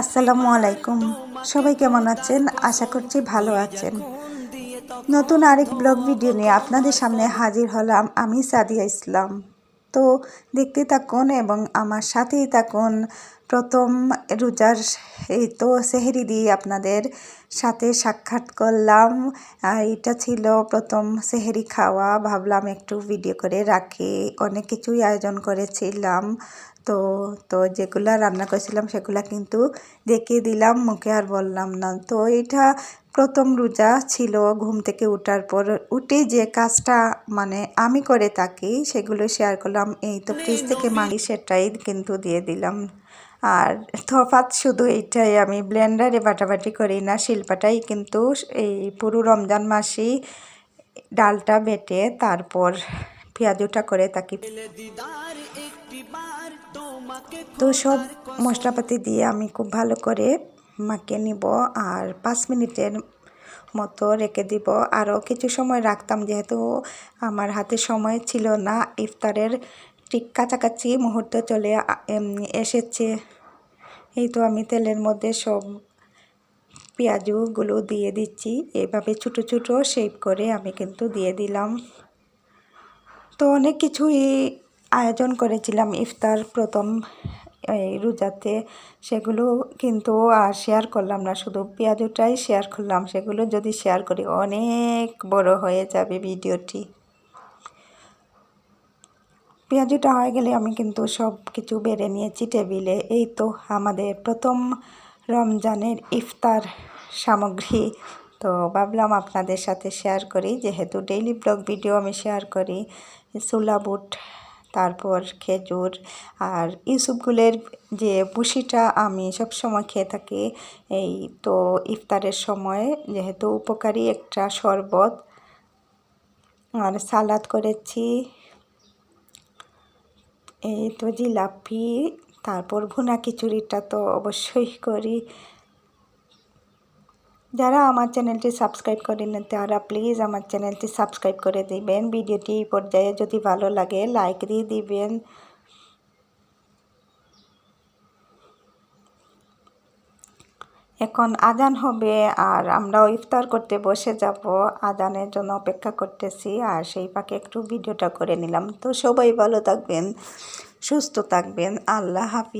আসসালামু আলাইকুম। সবাই কেমন আছেন? আশা করছি ভালো আছেন। নতুন আরেক ব্লগ ভিডিও নিয়ে আপনাদের সামনে হাজির হলাম আমি সাদিয়া ইসলাম। তো দেখতে থাকুন এবং আমার সাথেই থাকুন। প্রথম রোজার এই তো সেহেরি দিয়ে আপনাদের সাথে সাক্ষাৎ করলাম। আর এটা ছিল প্রথম সেহেরি খাওয়া। ভাবলাম একটু ভিডিও করে রাখি। অনেক কিছুই আয়োজন করেছিলাম। তো তো যেগুলো রান্না করেছিলাম সেগুলা কিন্তু দেখিয়ে দিলাম। মুখে আর বললাম না। তো এটা প্রথম রোজা ছিল ঘুম থেকে ওঠার পর উঠে যে কাজটা মানে আমি করে থাকি সেগুলো শেয়ার করলাম। এই তো ফ্রিজ থেকে মাগি সেটাই কিন্তু দিয়ে দিলাম। আর তফাৎ শুধু এইটাই আমি ব্লেন্ডারে বাটাবাটি করি না শিল্পাটাই কিন্তু এই পুরো রমজান মাসেই ডালটা বেটে তারপর পেঁয়াজুটা করে থাকি। তো সব মশলাপাতি দিয়ে আমি খুব ভালো করে মাখিয়ে নিব আর পাঁচ মিনিটের মতো রেখে দিব। আরও কিছু সময় রাখতাম যেহেতু আমার হাতে সময় ছিল না। ইফতারের ঠিক কাছাকাছি মুহূর্ত চলে এসেছে। এই তো আমি তেলের মধ্যে সব পেঁয়াজগুলো দিয়ে দিচ্ছি। এভাবে ছোটো ছোটো শেপ করে আমি কিন্তু দিয়ে দিলাম। তো অনেক কিছুই আয়োজন করেছিলাম ইফতার প্রথম এই রোজাতে সেগুলো কিন্তু আর শেয়ার করলাম না। শুধু পেঁয়াজটাই শেয়ার করলাম। সেগুলো যদি শেয়ার করি, অনেক বড় হয়ে যাবে ভিডিওটি। পেঁয়াজুটা হয়ে গেলে আমি কিন্তু সব কিছু বেড়ে নিয়েছি টেবিলে। এই তো আমাদের প্রথম রমজানের ইফতার সামগ্রী। তো ভাবলাম আপনাদের সাথে শেয়ার করি। যেহেতু ডেইলি ব্লগ ভিডিও আমি শেয়ার করি সোলা বুট তারপর খেজুর আর ইউসুফগুলের যে বুসিটা আমি সব সময় খেয়ে থাকি, এই তো ইফতারের সময় যেহেতু উপকারী একটা শরবত। আর সালাদ করেছি, এই তো জিলাপি, তারপর ভুনা খিচুড়িটা তো অবশ্যই করি। যারা আমার চ্যানেলটি সাবস্ক্রাইব করেন তারা প্লিজ আমার চ্যানেলটি সাবস্ক্রাইব করে দিবেন। ভিডিওটি পর্যায়ে যদি ভালো লাগে লাইক দিয়ে দিবেন। এখন আজান হবে, আর আমরাও ইফতার করতে বসে যাব। আজানের জন্য অপেক্ষা করতেছি, আর সেই পাকে একটু ভিডিওটা করে নিলাম। তো সবাই ভালো থাকবেন, সুস্থ থাকবেন। আল্লাহ হাফিজ।